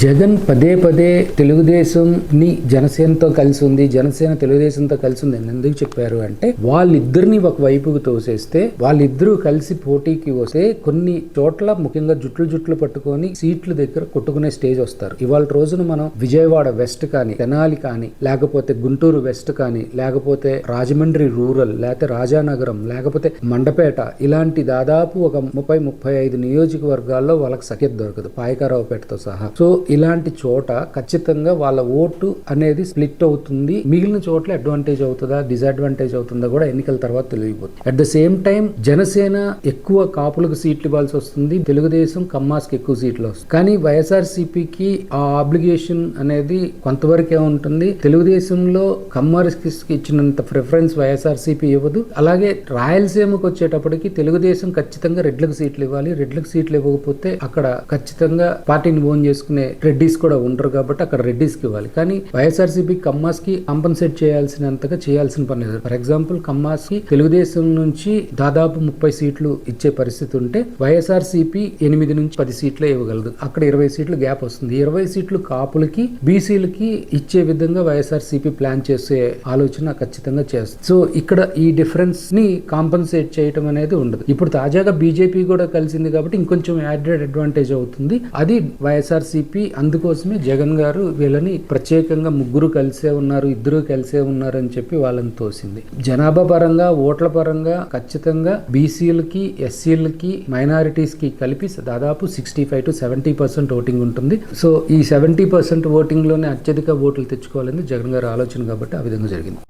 జగన్ పదే పదే తెలుగుదేశంని జనసేనతో కలిసి ఉంది జనసేన తెలుగుదేశంతో కలిసి ఉంది అని ఎందుకు చెప్పారు అంటే వాళ్ళిద్దరిని ఒక వైపుకు తోసేస్తే వాళ్ళిద్దరూ కలిసి పోటీకి వస్తే కొన్ని చోట్ల ముఖ్యంగా జుట్లు జుట్లు పట్టుకొని సీట్ల దగ్గర కొట్టుకునే స్టేజ్ వస్తారు. ఇవాళ రోజున మనం విజయవాడ వెస్ట్ కానీ తెనాలి కానీ లేకపోతే గుంటూరు వెస్ట్ కానీ లేకపోతే రాజమండ్రి రూరల్ లేకపోతే రాజానగరం లేకపోతే మండపేట ఇలాంటి దాదాపు ఒక ముప్పై ముప్పై ఐదు నియోజకవర్గాల్లో వాళ్ళకి సఖ్యత దొరకదు పాయకారావుపేటతో సహా. సో ఇలాంటి చోట ఖచ్చితంగా వాళ్ళ ఓటు అనేది స్ప్లిట్ అవుతుంది. మిగిలిన చోట్ల అడ్వాంటేజ్ అవుతుందా డిసడ్వాంటేజ్ అవుతుందా కూడా ఎన్నికల తర్వాత తెలియబోతుంది at the same time Janasena ఎక్కువ కాపులకు సీట్లు ఇవ్వాల్సి వస్తుంది. తెలుగుదేశం కమ్మాస్కి ఎక్కువ సీట్లు వస్తుంది. కానీ వైఎస్ఆర్సీపీకి ఆ ఆబ్లిగేషన్ అనేది కొంతవరకే ఉంటుంది. తెలుగుదేశంలో కమ్మర్స్కి ఇచ్చినంత ప్రిఫరెన్స్ వైఎస్ఆర్సీపీ ఇవ్వదు. అలాగే రాయలసీమకు వచ్చేటప్పటికి తెలుగుదేశం ఖచ్చితంగా రెడ్లకు సీట్లు ఇవ్వాలి. రెడ్లకు సీట్లు ఇవ్వకపోతే అక్కడ ఖచ్చితంగా పార్టీని ఓన్ చేసుకునే రెడ్డీస్ కూడా ఉండరు కాబట్టి అక్కడ రెడ్డీస్కి ఇవ్వాలి. కానీ వైఎస్ఆర్సీపీ కమ్మాస్కి కాంపన్సేట్ చేయాల్సినంతగా చేయాల్సిన పని లేదు. ఫర్ ఎగ్జాంపుల్ కమ్మాస్కి తెలుగుదేశం నుంచి దాదాపు ముప్పై సీట్లు ఇచ్చే పరిస్థితి ఉంటే వైఎస్ఆర్సీపీ ఎనిమిది నుంచి పది సీట్లే ఇవ్వగలదు. అక్కడ ఇరవై సీట్లు గ్యాప్ వస్తుంది. ఇరవై సీట్లు కాపులకి బీసీలకి ఇచ్చే విధంగా వైఎస్ఆర్సీపీ ప్లాన్ చేసే ఆలోచన ఖచ్చితంగా చేస్తుంది. సో ఇక్కడ ఈ డిఫరెన్స్ని కాంపన్సేట్ చేయటం అనేది ఉండదు. ఇప్పుడు తాజాగా బీజేపీ కూడా కలిసింది కాబట్టి ఇంకొంచెం యాడెడ్ అడ్వాంటేజ్ అవుతుంది. అది వైఎస్ఆర్సీపీ అందుకోసమే జగన్ గారు వీళ్ళని ప్రత్యేకంగా ముగ్గురు కలిసే ఉన్నారు ఇద్దరు కలిసే ఉన్నారు అని చెప్పి వాళ్ళని తోసింది. జనాభా పరంగా ఓట్ల పరంగా ఖచ్చితంగా బీసీలకి ఎస్సీలకి మైనారిటీస్కి కలిపి దాదాపు sixty five to seventy percent voting ఉంటుంది. సో ఈ సెవెంటీ పర్సెంట్ ఓటింగ్లోనే అత్యధిక ఓట్లు తెచ్చుకోవాలని జగన్ గారు ఆలోచన కాబట్టి ఆ విధంగా జరిగింది.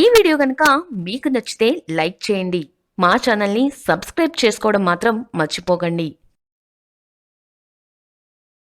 ఈ వీడియో కనుక మీకు నచ్చితే లైక్ చేయండి. మా ఛానల్ని సబ్స్క్రైబ్ చేసుకోవడం మాత్రం మర్చిపోకండి.